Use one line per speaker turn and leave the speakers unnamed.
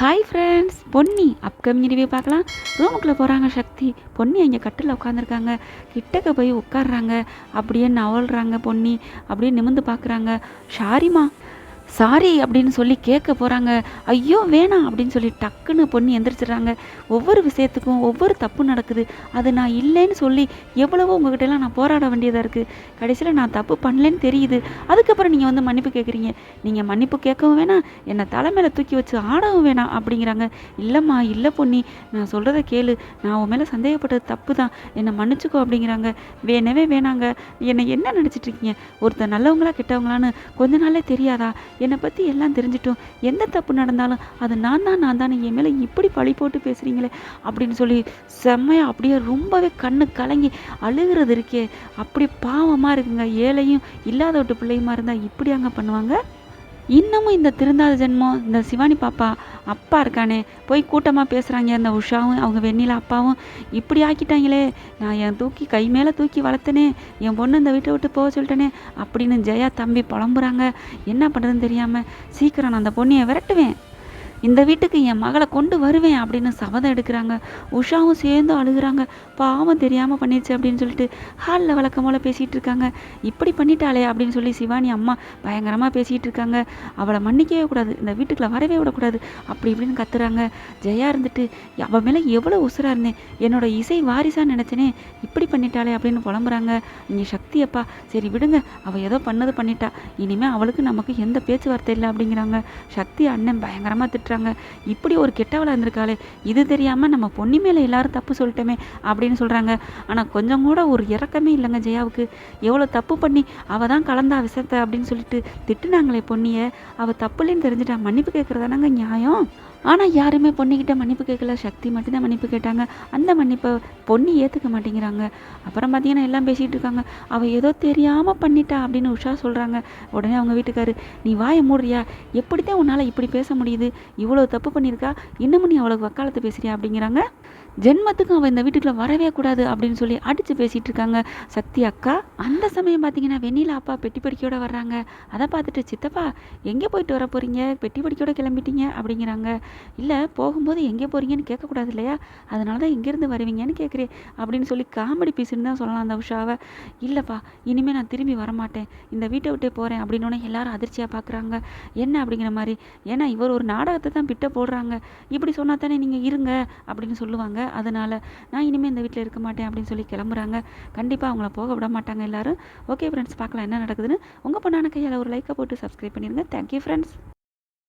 Hi friends Ponni upcoming review பார்க்கலாம். ரூமுக்குள்ளே போகிறாங்க சக்தி. பொன்னி அங்கே கட்டில் உட்காந்துருக்காங்க கிட்டக்க போய் உட்காடுறாங்க அப்படியே நவல்றாங்க பொன்னி. அப்படியே நிமிந்து பார்க்குறாங்க. ஷாரிமா சாரி அப்படின்னு சொல்லி கேட்க போகிறாங்க ஐயோ வேணாம் அப்படின்னு சொல்லி டக்குன்னு பொண்ணு எந்திரிச்சிடுறாங்க. ஒவ்வொரு விஷயத்துக்கும் ஒவ்வொரு தப்பு நடக்குது. அது நான் இல்லைன்னு சொல்லி எவ்வளவோ உங்ககிட்டலாம் நான் போராட வேண்டியதாக இருக்குது கடைசியில் நான் தப்பு பண்ணலன்னு தெரியுது. அதுக்கப்புறம் நீங்கள் வந்து மன்னிப்பு கேட்குறீங்க. நீங்கள் மன்னிப்பு கேட்கவும் வேணாம். என்னை தலைமையில் தூக்கி வச்சு ஆடவும் வேணாம் அப்படிங்கிறாங்க. இல்லைம்மா இல்லை பொண்ணி நான் சொல்கிறத கேளு. நான் உன் மேலே சந்தேகப்பட்டது தப்பு தான் என்னை மன்னிச்சுக்கோ அப்படிங்கிறாங்க. வேணவே வேணாங்க. என்னை என்ன நினச்சிட்ருக்கீங்க ஒருத்தர் நல்லவங்களா கெட்டவங்களான்னு கொஞ்ச நாளே தெரியாதா? என்னை பற்றி எல்லாம் தெரிஞ்சிட்டோம். எந்த தப்பு நடந்தாலும் அது நான் தான் நான் தானே. என் மேலே இப்படி பழி போட்டு பேசுகிறீங்களே அப்படின்னு சொல்லி செம்மையாக அப்படியே ரொம்பவே கண்ணு கலங்கி அழுகிறது இருக்கே. அப்படி பாவமாக இருக்குங்க. ஏழையும் இல்லாத விட்டு பிள்ளையுமா இருந்தால் இப்படி அங்கே பண்ணுவாங்க? இன்னமும் இந்த திருந்தாத ஜென்மம் இந்த சிவானி பாப்பா அப்பா இருக்கானே போய் கூட்டமாக பேசுகிறாங்க அந்த உஷாவும் அவங்க வெண்ணில அப்பாவும் இப்படி ஆக்கிட்டாங்களே. நான் என் தூக்கி கை மேலே தூக்கி வளர்த்தனே என் பொண்ணு இந்த வீட்டை விட்டு போக சொல்லிட்டேனே அப்படின்னு ஜெயா தம்பி புலம்புறாங்க. என்ன பண்ணுறதுன்னு தெரியாமல் சீக்கிரம் நான் அந்த பொண்ணியை விரட்டுவேன். இந்த வீட்டுக்கு என் மகளை கொண்டு வருவேன் அப்படின்னு சபதம் எடுக்கிறாங்க. உஷாவும் சேர்ந்து அழுகிறாங்க. பாவம் தெரியாமல் பண்ணிடுச்சு அப்படின்னு சொல்லிட்டு ஹாலில் வழக்கம் போல் பேசிகிட்டு இருக்காங்க. இப்படி பண்ணிட்டாளே அப்படின்னு சொல்லி சிவானி அம்மா பயங்கரமாக பேசிகிட்டு இருக்காங்க. அவளை மன்னிக்கவே கூடாது. இந்த வீட்டுக்குள்ளே வரவே விடக்கூடாது. அப்படி இப்படின்னு கத்துறாங்க. ஜெயா இருந்துட்டு அவள் மேலே எவ்வளோ உசுராக இருந்தேன் என்னோட இசை வாரிசான்னு நினச்சேனே. இப்படி பண்ணிட்டாளே அப்படின்னு புலம்புறாங்க. நீ சக்தியப்பா. சரி விடுங்க. அவள் ஏதோ பண்ணது பண்ணிட்டா. இனிமேல் அவளுக்கு நமக்கு எந்த பேச்சுவார்த்தை இல்லை அப்படிங்கிறாங்க. சக்தி அண்ணன் பயங்கரமாக திட்டு திட்டுறாங்க இப்படி ஒரு கெட்டவளாக இருந்திருக்காளே இது தெரியாமல் நம்ம பொன்னி மேலே எல்லாரும் தப்பு சொல்லிட்டோமே அப்படின்னு சொல்கிறாங்க ஆனால் கொஞ்சம் கூட ஒரு இறக்கமே இல்லைங்க ஜெயாவுக்கு. எவ்வளோ தப்பு பண்ணி அவள் தான் கலந்தா விஷத்தை அப்படின்னு சொல்லிட்டு திட்டுனாங்களே பொன்னியை அவள் தப்புலேன்னு தெரிஞ்சுட்டா மன்னிப்பு கேட்குறதானாங்க நியாயம்? ஆனால் யாருமே பொண்ணுக்கிட்ட மன்னிப்பு கேட்கல. சக்தி மட்டும்தான் மன்னிப்பு கேட்டாங்க. அந்த மன்னிப்பை பொண்ணு ஏற்றுக்க மாட்டேங்கிறாங்க. அப்புறம் பார்த்தீங்கன்னா எல்லாம் பேசிகிட்டு இருக்காங்க. அவள் ஏதோ தெரியாமல் பண்ணிட்டா அப்படின்னு உஷா சொல்கிறாங்க உடனே அவங்க வீட்டுக்காரு நீ வாயை மூடுறியா? எப்படி தான் உன்னால் இப்படி பேச முடியுது? இவ்வளோ தப்பு பண்ணியிருக்கா? இன்னமும் நீ அவளுக்கு வக்காலத்தை பேசுறியா? அப்படிங்கிறாங்க. ஜென்மத்துக்கும் அவள் இந்த வீட்டுக்குள்ளே வரவே கூடாது அப்படின்னு சொல்லி அடித்து பேசிகிட்டு இருக்காங்க. சக்தி அக்கா அந்த சமயம் பார்த்தீங்கன்னா வெண்ணிலா அப்பா பெட்டி படிக்கையோடு வர்றாங்க. அதை பார்த்துட்டு சித்தப்பா எங்கே போயிட்டு வர போகிறீங்க பெட்டி படிக்கையோட கிளம்பிட்டீங்க அப்படிங்கிறாங்க. இல்லை போகும்போது எங்கே போகிறீங்கன்னு கேட்கக்கூடாது இல்லையா? அதனால தான் எங்கேருந்து வருவீங்கன்னு கேட்குறேன் அப்படின்னு சொல்லி காமெடி பீஸுன்னு தான் சொல்லலாம் அந்த உஷாவை. இல்லைப்பா இனிமேல் நான் திரும்பி வரமாட்டேன். இந்த வீட்டை விட்டே போகிறேன் அப்படின்னு எல்லாரும் அதிர்ச்சியாக பார்க்குறாங்க என்ன? அப்படிங்கிற மாதிரி. ஏன்னா இவர் ஒரு நாடகத்தை தான் பிட்ட போடுறாங்க. இப்படி சொன்னா தானே நீங்கள் இருங்க அப்படின்னு சொல்லுவாங்க. அதனால் நான் இனிமேல் இந்த வீட்டில் இருக்க மாட்டேன் அப்படின்னு சொல்லி கிளம்புறாங்க. கண்டிப்பாக அவங்கள போக விட மாட்டாங்க எல்லோரும். ஓகே ஃப்ரெண்ட்ஸ் பார்க்கலாம் என்ன நடக்குதுன்னு உங்கள் பொண்ணான கையால் ஒரு லைக்கை போட்டு சப்ஸ்கிரைப் பண்ணிடுங்க. Thank you friends